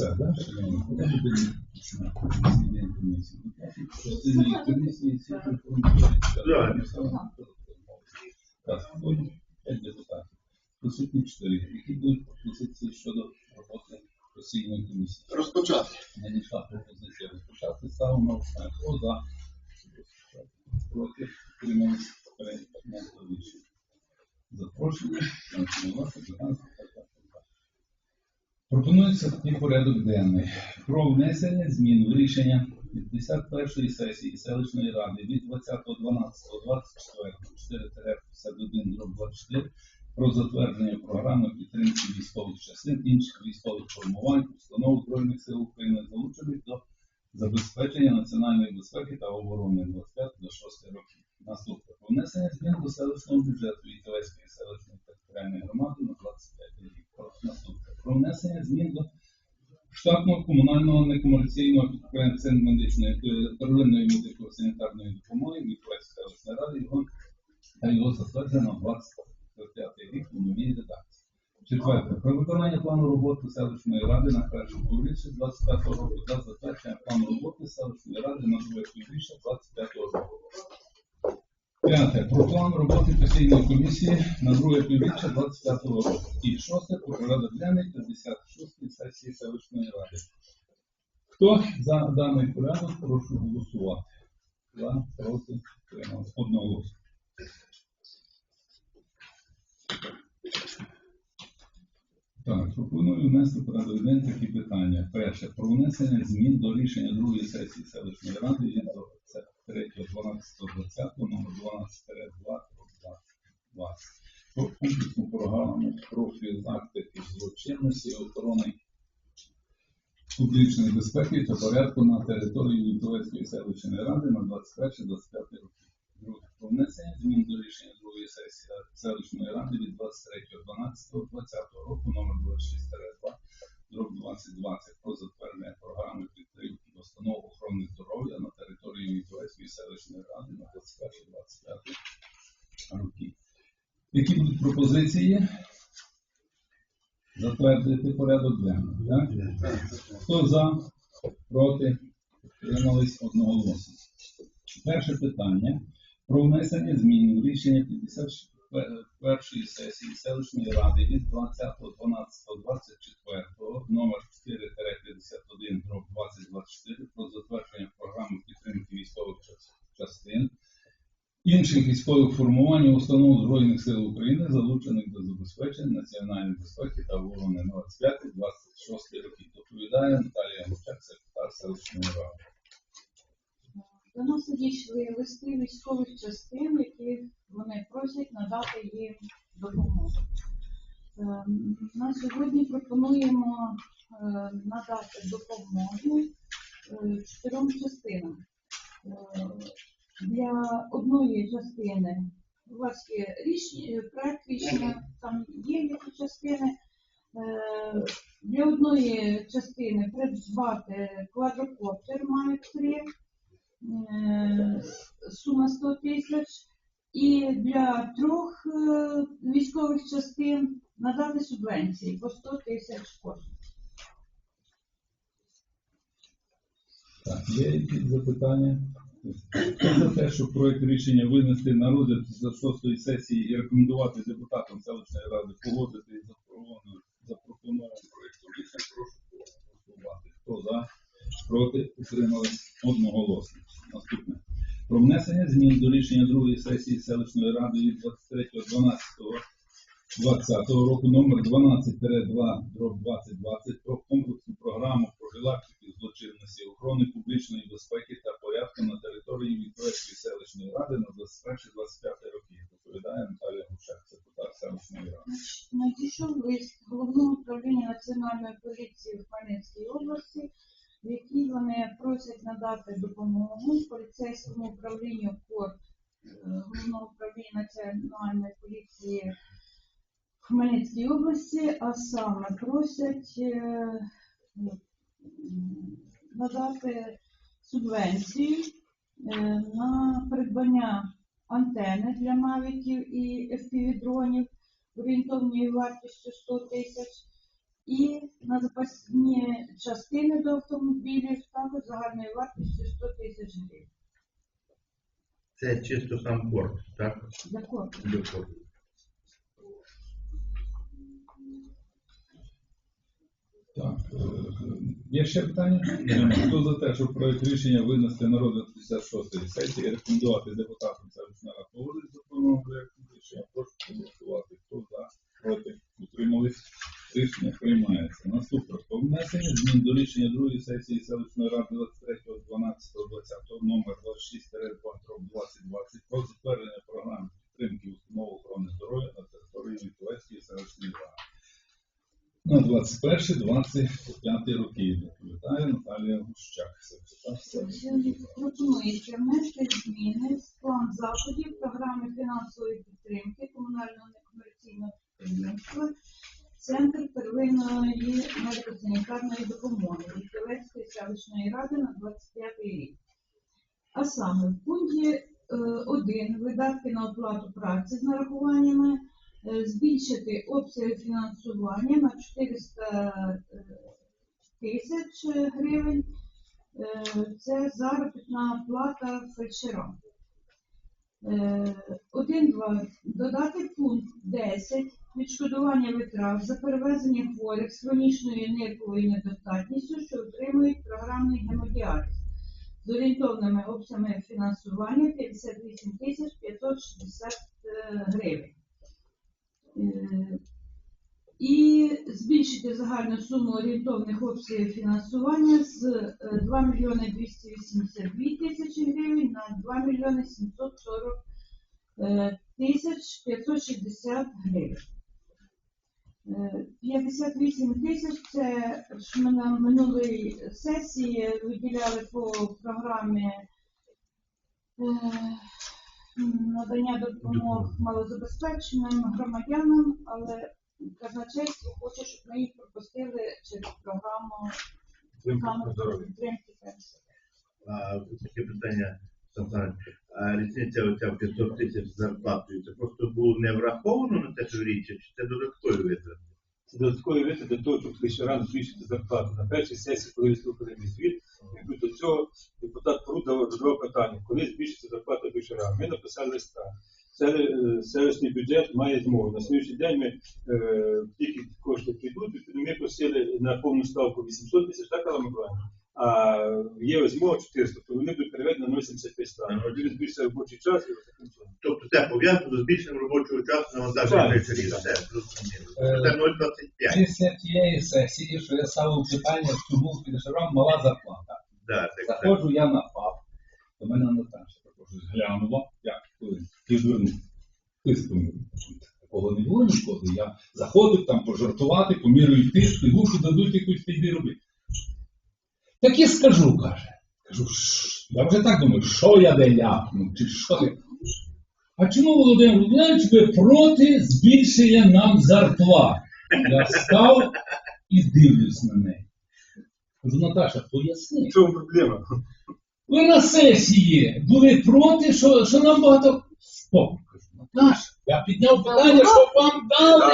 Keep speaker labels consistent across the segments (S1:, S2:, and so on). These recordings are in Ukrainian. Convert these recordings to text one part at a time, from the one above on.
S1: Все, да? п'ять депутатів. Присутні чотири. Які будуть пропозиції щодо роботи постійної комісії?
S2: Розпочати.
S1: Надійшла пропозиція розпочати. Ставимо на голосування. Хто за? Проти? Рішення. Запрошення. Власне, 15 Пропонується такий порядок денний про внесення змін в рішення 51-ї сесії селищної ради від 20.12.24 4-51 про затвердження програми підтримки військових частин інших військових формувань, установ Збройних сил України залучених до забезпечення національної безпеки та оборони 25 до 6 років. Наступне про внесення змін до селищного бюджету Вітовецької селищної територіальної громади на 25 рік. Про- Наступне про внесення змін до штатного комунального некомерційного підприємства Центр медичної первинної медико-санітарної допомоги Вітовецької селищної ради його та його затверджено 25 рік у новій редакції. Четверте. Про виконання плану роботи селищної ради на першому півріччі 25 року та затвердження плану роботи селищної ради на друге півріччя 25 року. П'яте. Про план роботи постійної комісії на друге півріччя 25 року. І шосте. Про порядок денний 56 сесії селищної ради. Хто за даний порядок, прошу голосувати. За, проти, утримались. одноголосно. Так, пропоную внести в порядок день такі питання. Перше, про внесення змін до рішення другої сесії селищної ради від 3.12.20 номер 12-2 20 про комплексну програму профілактики злочинності охорони публічної безпеки та порядку на території Вітовецької селищної ради на 21-25 роки. Друге, про внесення змін до рішення другої сесії селищної ради від 23.12.20 року номер 26-2 дроб 2020 про затвердження програми підтримки установ охорони здоров'я на території Вітовецької селищної ради на 21-25 роки. Які будуть пропозиції? Затвердити порядок денний. Хто за? Проти? Утримались одноголосно. Перше питання про внесення змін в рішення 51 сесії селищної ради від 20.12.24 номер 4-51 дроб 2024 про затвердження програми підтримки військових частин інших військових формувань установ Збройних сил України, залучених до забезпечення національної безпеки та оборони 25-26 років. Доповідає Наталія Гучак, секретар селищної ради.
S3: До нас надійшли листи військових частин, які вони просять надати їм допомогу. Ем, На сьогодні пропонуємо е, надати допомогу е, чотирьом частинам. Е, Для одної частини у вас є рішення, проект рішення, там є які частини. Е, Для одної частини придбати квадрокоптер мають три е, сума 100 тисяч, і для трьох е, військових частин надати субвенції по 100 тисяч коштів.
S1: Є якісь запитання? За те, щоб проект рішення винести на розгляд за шостої сесії і рекомендувати депутатам селищної ради погодити і запропонований проєкту рішення, прошу проголосувати. Хто за? Проти? Утримались одноголосно. Наступне. Про внесення змін до рішення другої сесії селищної ради від 23.12. 2020 року номер 12-2 дроб 2020 про комплексну програму профілактики злочинності, охорони публічної безпеки та порядку на території Вікторської селищної ради на 21-25 роки. Доповідає Наталія Гушак, депутат селищної ради.
S3: Надійшов лист головного управління Національної поліції в Хмельницькій області, в якій вони просять надати допомогу поліцейському управлінню КОР е, головного управління Національної поліції в Хмельницькій області, а саме просять е, надати субвенцію е, на придбання антени для мавіків і FPV-дронів орієнтовною вартістю 100 тисяч і на запасні частини до автомобілів також загальною вартістю 100 тисяч гривень.
S2: Це чисто сам корт, так?
S3: Для
S2: корту.
S1: Так, е, є ще питання? Хто за те, щоб проект рішення винести на розгляд 56-ї сесії і рекомендувати депутатам селищної ради погодити законного проекту рішення? Прошу голосувати. Хто за, проти, утримались? Рішення приймається. Наступне. Про внесення змін до рішення другої сесії селищної ради 23.12.20 номер 26-2 про затвердження програми підтримки установ охорони здоров'я на території Вітовецької селищної ради. На 21-25 роки доповідає Наталія Гущак.
S3: Пропонується внести зміни в план заходів програми фінансової підтримки комунального некомерційного підприємства Центр первинної медико-санітарної допомоги Вітовецької селищної ради на 25 рік. А саме в пункті 1 видатки на оплату праці з нарахуваннями е, збільшити обсяги фінансування на 400 е, тисяч гривень. Е, Це заробітна плата фельдшерам. Е, Один-два. Додати пункт 10. Відшкодування витрат за перевезення хворих з хронічною нирковою недостатністю, що отримують програмний гемодіаліз з орієнтовними обсягами фінансування 58 тисяч 560 е, гривень. Е, І збільшити загальну суму орієнтовних обсягів фінансування з е, 2 мільйони 282 тисячі гривень на 2 мільйони 740 е, тисяч 560 гривень. Е, 58 тисяч це ж ми на минулій сесії виділяли по програмі е, надання допомог малозабезпеченим громадянам, але казначейство хоче, щоб ми їх пропустили через програму саме підтримки пенсії.
S2: Таке питання, Сан а різниця оця 500 тисяч з зарплатою, це просто було не враховано на те, що річ, чи це додаткові витрати?
S4: Це додаткові витрати для того, щоб фельдшерам збільшити зарплату. На першій сесії, коли виступили мій звіт, якби до цього депутат Пруда задавав питання, коли збільшиться зарплата фельдшерам. Ми написали листа. Е, Селищний бюджет має змогу. На сьогоднішній день ми е, тільки кошти прийдуть, відповідно, ми просили на повну ставку 800 тисяч, так, Алла Миколаївна? А є змога 400, то вони будуть переведені на 0,75 ставок. Тоді збільшиться робочий час і чином.
S2: Тобто це пов'язано з збільшенням робочого часу на вантаження фельдшерів. Все, зрозуміло.
S1: Е,
S2: Це 0,25.
S1: Після тієї сесії, що я ставив питання, чому фельдшерам мала зарплата.
S2: Да, так, так.
S1: Заходжу я на ФАП, до мене Наташа також глянула, як. Тиском такого не було ніколи. Я заходив там пожартувати, помірюю тиск, і гушу дадуть якусь піді робити. Так і скажу, каже. Кажу, я вже так думаю, що я де ляпну, чи що я. А чому Володимир Володимирович ви проти збільшення нам зарплат? Я став і дивлюсь на неї. Кажу, Наташа, поясни.
S4: В чому проблема?
S1: Ви на сесії були проти, що, що нам багато. Стоп. кажу, Наташа, я підняв питання, щоб вам дали.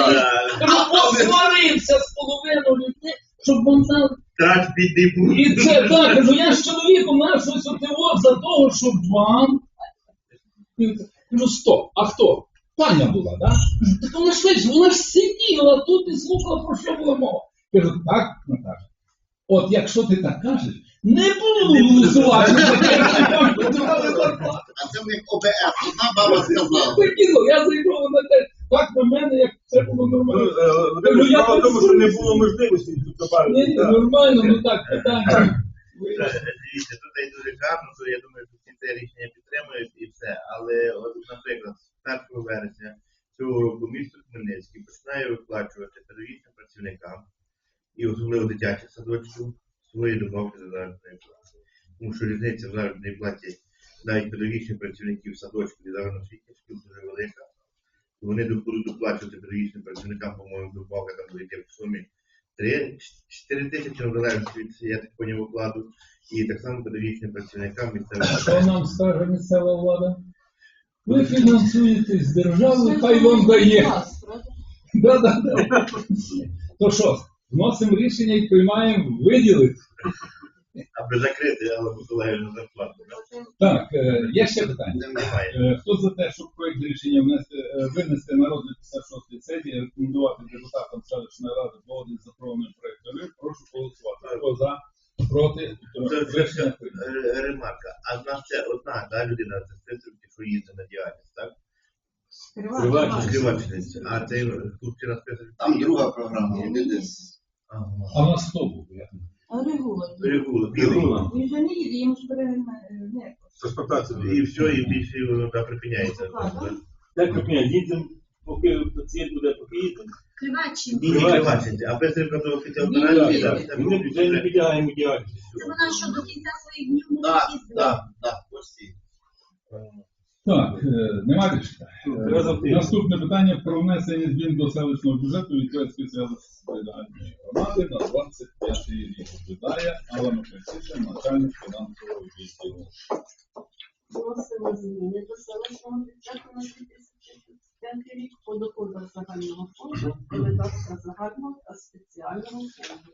S2: Да.
S1: Посварився з половиною людей, щоб вам дали.
S2: Бідний був.
S1: І це так, кажу, я з чоловіком на щось отивав за того, щоб вам. Кажу, стоп, а хто? Таня була, да? Кажу, так вона ж вона ж сиділа тут і слухала, про що була мова. Кажу, так, Наташа. От якщо ти так кажеш, не буду голосувати.
S5: А це в них ОБС, одна баба сказала.
S1: Я зайшов на те, так на мене, як це було
S4: Ну,
S1: нормально.
S4: е, Володимир, Справа в тому, що не було можливості тут
S1: Ні,
S4: добавити.
S1: ні, нормально, ну так, питання.
S2: Е, Дивіться, тут і дуже гарно, то я думаю, що всі це рішення підтримують і все. Але, от, наприклад, з 1 вересня цього року місто Хмельницький починає виплачувати педагогічним працівникам і особливо дитячих садочків свої добавки за заробітної плати. Тому що різниця в заробітній платі навіть педагогічних працівників садочків і загальноосвітніх шкіл дуже велика. І вони будуть доплачувати педагогічним працівникам, по-моєму, добавка там буде йти в сумі 3-4 тисячі в залежності від, я так поняв, окладу. І так само педагогічним працівникам місцевих.
S1: А що нам скаже місцева влада? Ви фінансуєте з держави, хай вам дає. Да, да, да. То що, вносимо рішення і приймаємо виділити.
S2: Аби закрити Алла Миколаївну зарплату.
S1: Так, е, є ще питання.
S2: Немає.
S1: Е, Хто за те, щоб проект рішення внести, е, винести на розгляд 56 сесії, рекомендувати депутатам селищної ради погодити запропонований проект рішення, прошу голосувати. Хто за, проти,
S2: Це ремарка. А в нас це одна да, людина, це що їздить на діяльність, так? Співачниця. А це на специфіки?
S5: Там друга програма, вони десь.
S1: А в нас хто був? Не.
S2: Перегуло, білий.
S4: Перегуло.
S3: Він же не їде, йому ж бере не.
S4: Транспортація.
S2: І все, і більше воно да, припиняється.
S4: Так, мене, їдемо, поки пацієнт буде, поки їдемо.
S6: Кривачин.
S2: Ні, ні, приватниця. А без офіційного
S3: Ні, ні,
S2: так,
S4: Він вже не підлягаємо діяльності.
S6: Це вона що до кінця своїх днів може
S5: Так,
S6: їздити?
S5: так, так, постійно.
S1: Так, е, нема рішення. Е. Наступне питання про внесення змін до селищного бюджету Вітвецької селищної громади на 25 рік. Відповідає Алла Миколаївна, начальник фінансового відділу.
S7: Вносимо зміни до селищного бюджету на 2025 рік по доходах загального фонду видатках загального та спеціального фонду.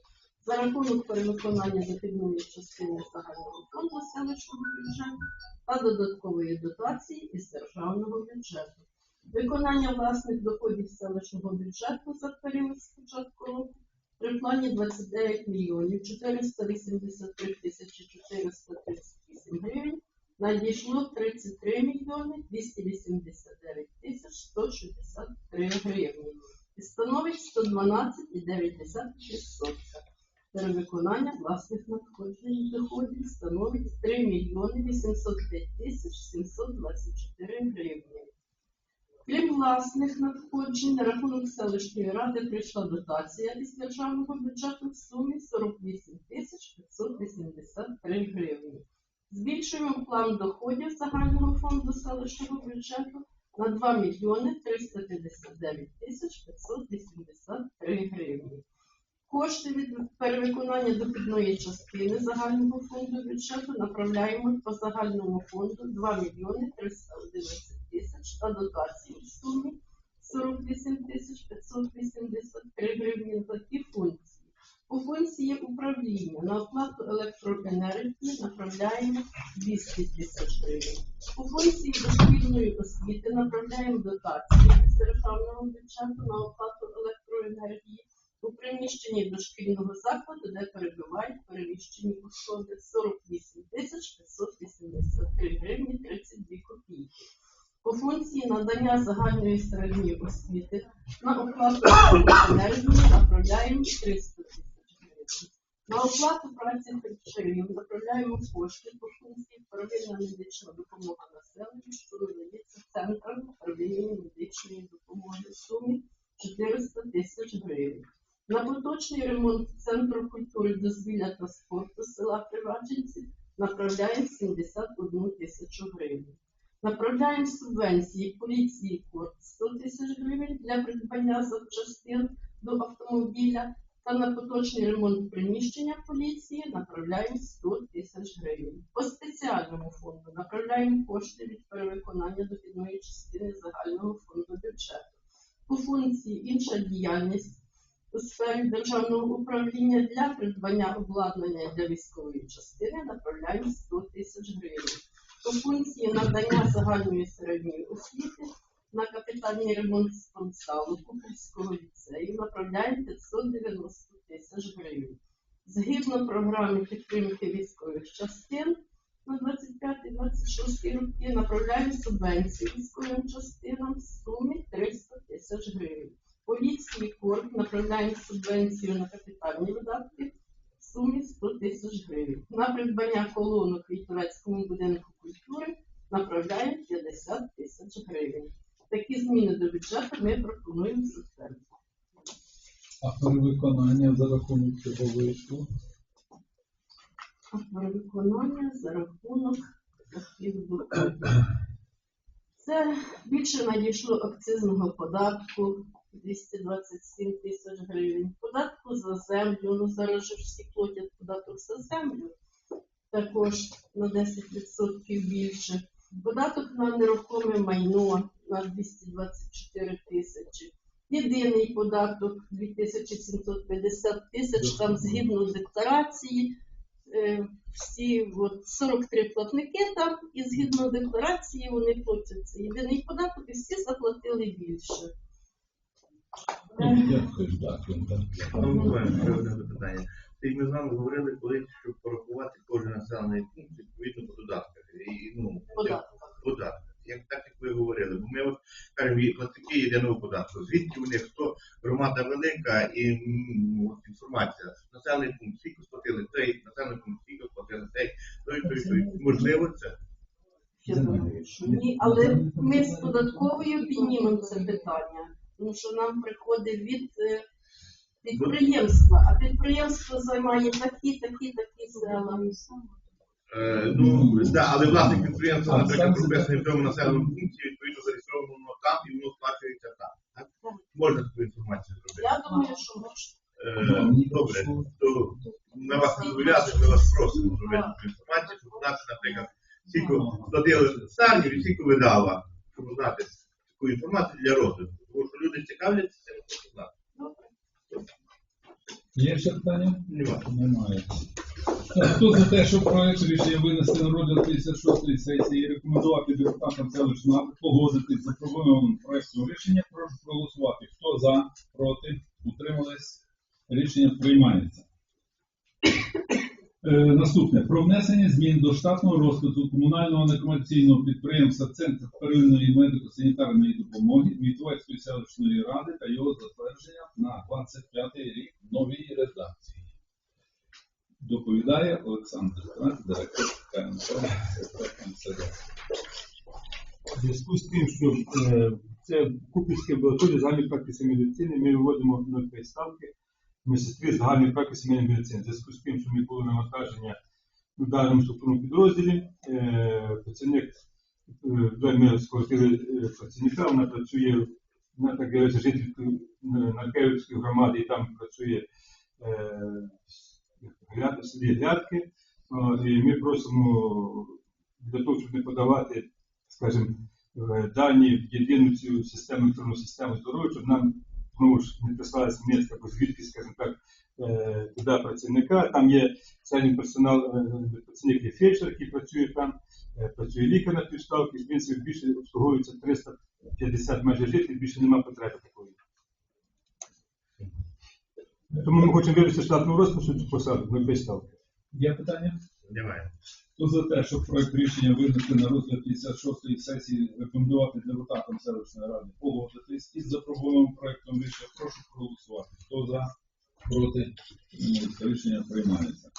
S7: За рахунок перевиконання дохідної частини загального фонду селищного бюджету та додаткової дотації із державного бюджету. Виконання власних доходів селищного бюджету за період з початку року при плані 29 мільйонів 483 тисячі 438 гривень надійшло 33 мільйони 289 тисяч 163 гривні і становить 112,9%. Перевиконання власних надходжень доходів становить 3 мільйони 805 тисяч 724 гривні. Крім власних надходжень, на рахунок селищної ради прийшла дотація із державного бюджету в сумі 48 тисяч 583 гривні. Збільшуємо план доходів загального фонду селищного бюджету на 2 мільйони 359 тисяч 583 гривні. Кошти від перевиконання дохідної частини загального фонду бюджету направляємо по загальному фонду 2 мільйони 311 тисяч та дотації в сумі 48 тисяч 583 гривні на такі функції. По функції управління на оплату електроенергії направляємо 200 тисяч гривень. По функції дошкільної освіти направляємо дотації з державного бюджету на оплату електроенергії у приміщенні дошкільного закладу, де перебувають переміщені особи 48 тисяч 583 гривні 32 копійки. По функції надання загальної середньої освіти на оплату енергії направляємо 300 тисяч гривень. На оплату праці фельдшерів направляємо кошти по функції первинна медична допомога населенню, що надається центрам управління медичної допомоги в сумі 400 тисяч гривень. На поточний ремонт Центру культури, дозвілля та спорту села Приваченці направляємо 71 тисячу гривень. Направляємо субвенції поліції КОР 100 тисяч гривень для придбання запчастин до автомобіля та на поточний ремонт приміщення поліції направляємо 100 тисяч гривень. По спеціальному фонду направляємо кошти від перевиконання дохідної частини загального фонду бюджету. По функції інша діяльність у сфері державного управління для придбання обладнання для військової частини направляємо 100 тисяч гривень. По функції надання загальної середньої освіти на капітальний ремонт спортзалу Купільського ліцею направляємо 590 тисяч гривень. Згідно програми підтримки військових частин на 25-26 роки направляємо субвенцію військовим частинам в сумі 300 тисяч гривень. Поліції корп направляємо субвенцію на капітальні видатки в сумі 100 тисяч гривень. На придбання колонок в Вітовецькому будинку культури направляємо 50 тисяч гривень. Такі зміни до бюджету ми пропонуємо затвердити.
S1: А перевиконання за рахунок цього вийшло.
S7: А перевиконання за рахунок. Це більше надійшло акцизного податку 227 тисяч гривень. Податку за землю, ну зараз же всі платять податок за землю, також на 10% більше. Податок на нерухоме майно на 224 тисячі. Єдиний податок 2750 тисяч, там згідно декларації, е, всі от, 43 платники там, і згідно декларації вони платять єдиний податок, і всі заплатили більше.
S2: Ти ми з вами говорили колись, щоб порахувати кожен населений пункт відповідно по додатках. І, ну,
S7: податок.
S2: Як так, як ви говорили. Бо ми от кажемо, платники єдиного податку. Звідки у них хто громада велика і от інформація. Населений пункт скільки сплатили той, населений пункт скільки сплатили цей, той, той, той. Можливо, це.
S7: Я думаю, що ні, але ми з податковою піднімемо це питання, тому що нам приходить від е, підприємства, а підприємство займає такі, такі, такі села.
S2: Е, ну, да, але власник підприємства, наприклад, прописаний в цьому населеному пункті, відповідно зареєстровано там і воно сплачується там. Так? Можна таку інформацію зробити.
S7: Я думаю, що можна.
S2: Е, Добре, то ми вас не зобов'язуємо, ми вас просимо зробити таку інформацію, щоб знати, наприклад, скільки платили старні і скільки видала, щоб знати таку інформацію для розвитку. Тому що люди цікавляться цим, хочуть знати.
S1: Є ще питання? Немає. Так, Хто за те, щоб проект рішення винести на розгляд 56-ї сесії і рекомендувати депутатам селищ ради погодити запропонованим проектом рішення, прошу проголосувати. Хто за, проти, утримались, рішення приймається. Е, наступне. Про внесення змін до штатного розпису комунального некомерційного підприємства Центр первинної медико-санітарної допомоги Мітовецької селищної ради та його затвердження на 25 рік в новій редакції. Доповідає Олександр Тарас, директор КМС, КМСД.
S4: У зв'язку з тим, що е, це Купівська амбулаторія загальної практики медицини, ми виводимо нові ставки медсестри загальної практики медицини. У зв'язку з тим, що ми були навантаження в даному структурному підрозділі, е, працівник, е, ми е, працівника, вона працює на так говориться, жителькою на Київської громади, і там працює в селі Грядки. І ми просимо для того, щоб не подавати скажімо, дані в єдину цю систему, електронну систему здоров'я, щоб нам знову ж не прислали смс або звідки, скажімо так, туди працівника. Там є середній персонал, е, працівник є фельдшер, який працює там, е, працює лікар на півставки, в принципі, більше обслуговується 350 майже жителів, більше немає потреби такої. Тому ми хочемо вивести штатну розпису цю посаду на півставки.
S1: Є питання?
S2: Немає.
S1: Хто за те, щоб проект рішення винести на розгляд 56-ї сесії, рекомендувати депутатам селищної ради погодитись із запропонованим проектом рішення, прошу проголосувати. Хто за, проти, рішення приймається.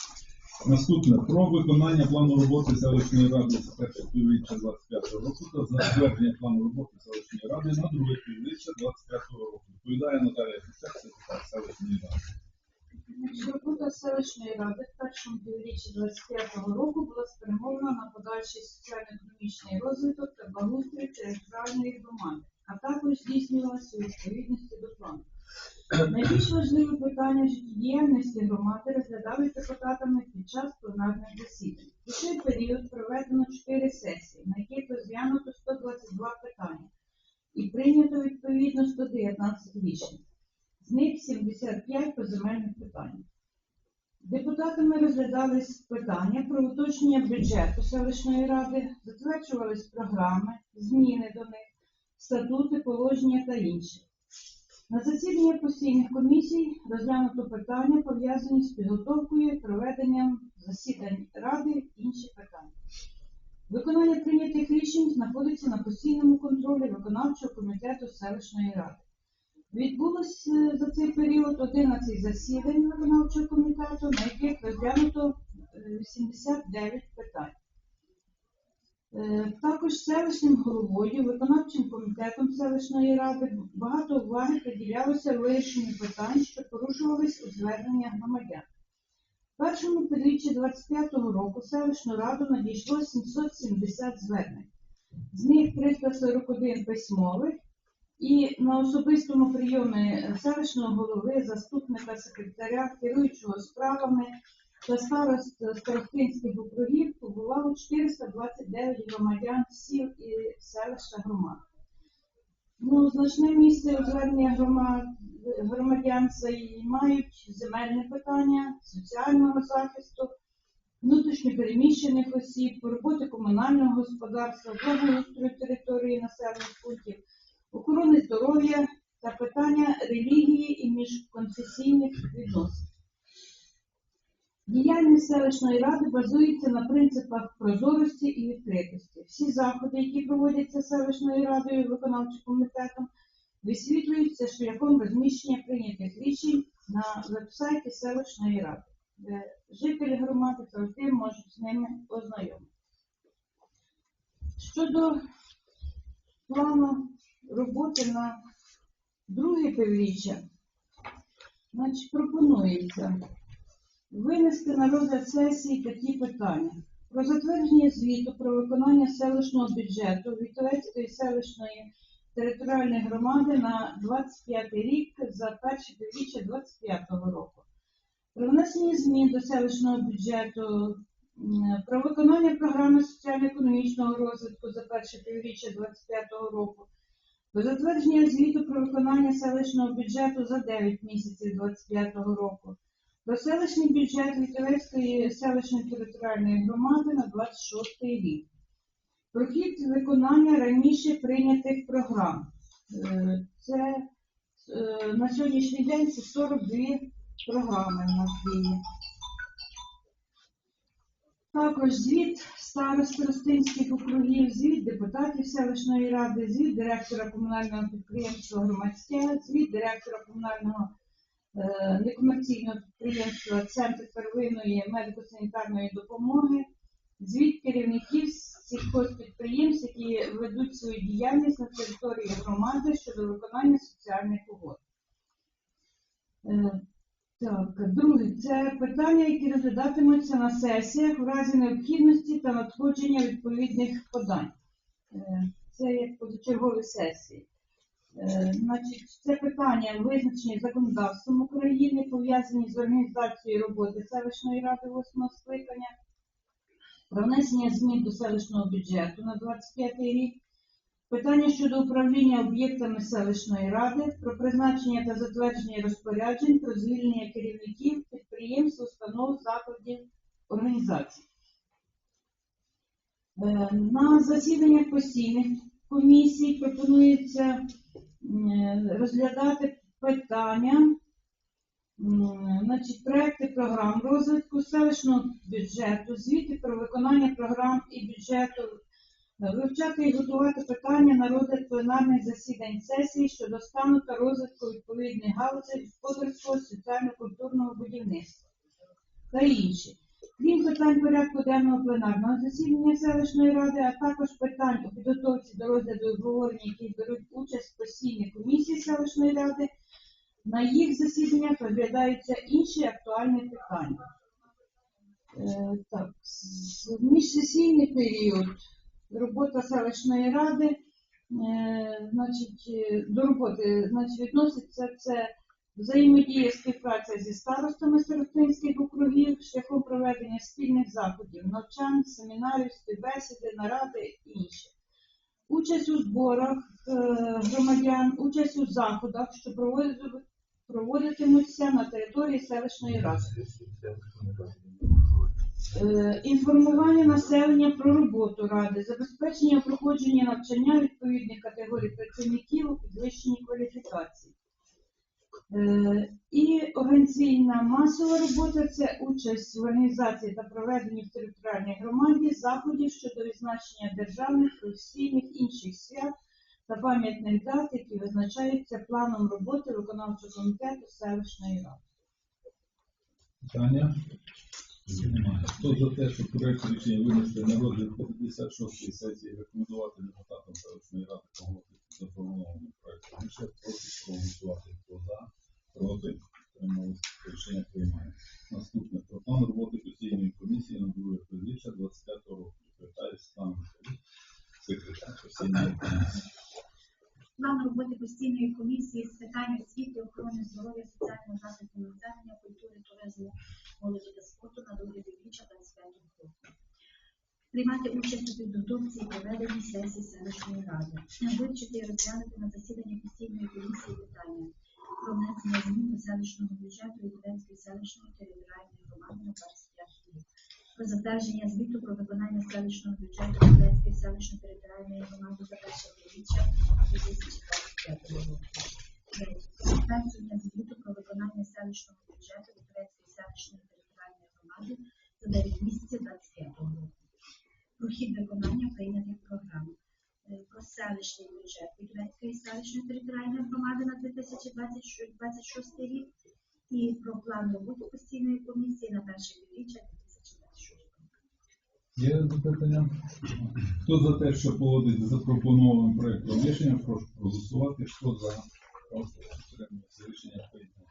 S1: Наступне про виконання плану роботи селищної ради за перше півріччя 25 року та затвердження плану роботи селищної ради на друге півріччя 25 року. Відповідає Наталія Фісек, секретар селищної ради.
S3: Робота селищної ради в першому півріччі 25 року була спрямована на подальший соціально-економічний розвиток та благоустрій територіальної громади, а також здійснювалася у відповідності до плану. Найбільш важливі питання життєдіяльності громади розглядались депутатами під час пленарних засідань. У цей період проведено 4 сесії, на яких розглянуто 122 питання і прийнято відповідно 119 рішень. З них 75 по земельних питань. Депутатами розглядались питання про уточнення бюджету селищної ради, затверджувались програми, зміни до них, статути, положення та інше. На засіданні постійних комісій розглянуто питання, пов'язані з підготовкою і проведенням засідань ради і інші питання. Виконання прийнятих рішень знаходиться на постійному контролі виконавчого комітету селищної ради. Відбулось е, за цей період 11 засідань виконавчого комітету, на яких розглянуто е, 89 питань. Е, Також селищним головою, виконавчим комітетом селищної ради багато уваги приділялося вирішенню питань, що порушувались у звернення громадян. В першому півріччі 25-го року селищну раду надійшло 770 звернень. З них 341 письмових, і на особистому прийомі селищного голови, заступника секретаря, керуючого справами та старост старостинських округів побувало 429 громадян сіл і селища громад. Ну, значне місце у звернення громад, громадян займають земельне питання, соціального захисту, внутрішньопереміщених осіб, роботи комунального господарства, благоустрою території населених пунктів, охорони здоров'я та питання релігії і міжконфесійних відносин. Діяльність селищної ради базується на принципах прозорості і відкритості. Всі заходи, які проводяться селищною радою виконавчим комітетом, висвітлюються шляхом розміщення прийнятих рішень на веб-сайті селищної ради, де жителі громади завжди можуть з ними ознайомитися. Щодо плану роботи на друге півріччя, значить, пропонується винести на розгляд сесії такі питання. Про затвердження звіту про виконання селищного бюджету Вітовецької селищної територіальної громади на 25 рік за перше півріччя 25 року. Про внесення змін до селищного бюджету, про виконання програми соціально-економічного розвитку за перше півріччя 25 року, про затвердження звіту про виконання селищного бюджету за 9 місяців 25 року, про селищний бюджет Вітовецької селищної територіальної громади на 26 рік. Про хід виконання раніше прийнятих програм. Е, Це е, на сьогоднішній день це 42 програми в нас. Також звіт старост Ростинських округів, звіт депутатів селищної ради, звіт директора комунального підприємства громадське, звіт директора комунального некомерційного підприємства Центр первинної медико-санітарної допомоги, звіт керівників сільхозпідприємств, які ведуть свою діяльність на території громади щодо виконання соціальних угод. Е, Так, друге, це питання, які розглядатимуться на сесіях в разі необхідності та надходження відповідних подань. Е, Це як позачергові сесії. Е, Значить, це питання визначені законодавством України, пов'язані з організацією роботи селищної ради 8 скликання, про внесення змін до селищного бюджету на 25 рік, питання щодо управління об'єктами селищної ради, про призначення та затвердження розпоряджень, про звільнення керівників підприємств, установ, закладів, організацій. Е, На засіданнях постійних комісій пропонується розглядати питання, значить, проекти програм розвитку селищного бюджету, звіти про виконання програм і бюджету, е, вивчати і готувати питання на розгляд пленарних засідань сесії щодо стану та розвитку відповідних галузей господарського, соціально-культурного будівництва та інші. Крім питань порядку денного пленарного засідання селищної ради, а також питань у підготовці до розгляду обговорення, які беруть участь постійні комісії селищної ради, на їх засіданнях розглядаються інші актуальні питання. Е, так, міжсесійний період робота селищної ради, е, значить, е, до роботи значить, відноситься це взаємодія співпраця зі старостами старостинських округів шляхом проведення спільних заходів, навчань, семінарів, співбесіди, наради і інше. Участь у зборах е, громадян, участь у заходах, що проводитимуться на території селищної ради. Е, Інформування населення про роботу ради, забезпечення проходження навчання відповідних категорій працівників у підвищенні кваліфікації. Е, І організаційна масова робота це участь в організації та проведенні в територіальній громаді заходів щодо відзначення державних, професійних інших свят та пам'ятних дат, які визначаються планом роботи виконавчого комітету селищної ради.
S1: Питання? Немає. Хто за те, щоб проект рішення винести на розгляд 56-ї сесії, рекомендувати депутатам селищної ради погодити запропонований проект рішення, прошу проголосувати. Хто за, проти, тримались, рішення приймає. Наступне. Про план роботи постійної комісії на друге півріччя 25 року. Світлана Михайлівна, секретар постійної комісії.
S6: План роботи постійної комісії з питань освіти, охорони здоров'я, соціального захисту населення, культури, туризму, молоді та спорту на друге півріччя 25 року. Приймати участь у підготовці і проведенні сесії селищної ради. Вивчити і розглянути на засіданні постійної комісії питання про внесення змін до селищного бюджету Євгенської селищної територіальної громади на 25 рік. Про затвердження звіту про виконання селищного бюджету Євгенської селищної територіальної громади за перше півріччя 2025 року. Затвердження звіту про виконання селищного бюджету Євгенської селищної територіальної громади за 9 місяців 25 року. Про хід виконання прийнятих програм. Селищний бюджет Підвецької селищної територіальної громади на 2026 рік і про план роботи постійної комісії на перше півріччя 2026 року.
S1: Є запитання? Хто за те, що погодити запропонованим проєктом рішення, прошу проголосувати. Хто за це рішення прийнято.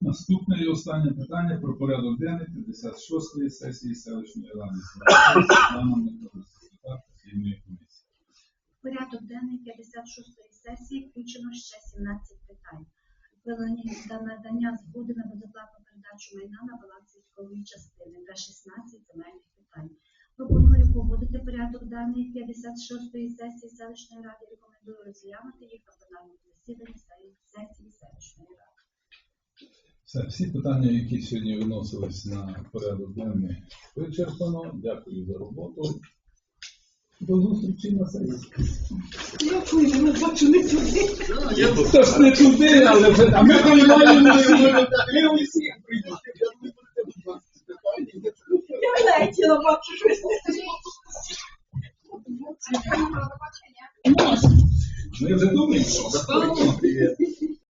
S1: Наступне і останнє питання про порядок денний 56-ї сесії селищної ради. Світлана Миколаївна, секретар постійної комісії.
S6: Денний 56-ї сесії включено ще 17 питань. Та надання згоди на безоплатну передачу майна на баланс військової частини та 16 земельних питань. Пропоную погодити порядок денний 56-ї сесії селищної ради. Рекомендую розглянути їх на пленарному засіданні сесії селищної ради.
S1: Все, всі питання, які сьогодні виносились на порядок денний, вичерпано. Дякую за роботу. До зустрічі на сесії.
S7: Дякую, я бачу не туди.
S1: Хто ж не туди, але вже а ми приймаємо ми усіх прийдемо.
S7: Я летіла, бачу щось не.
S1: Ми вже думаємо, що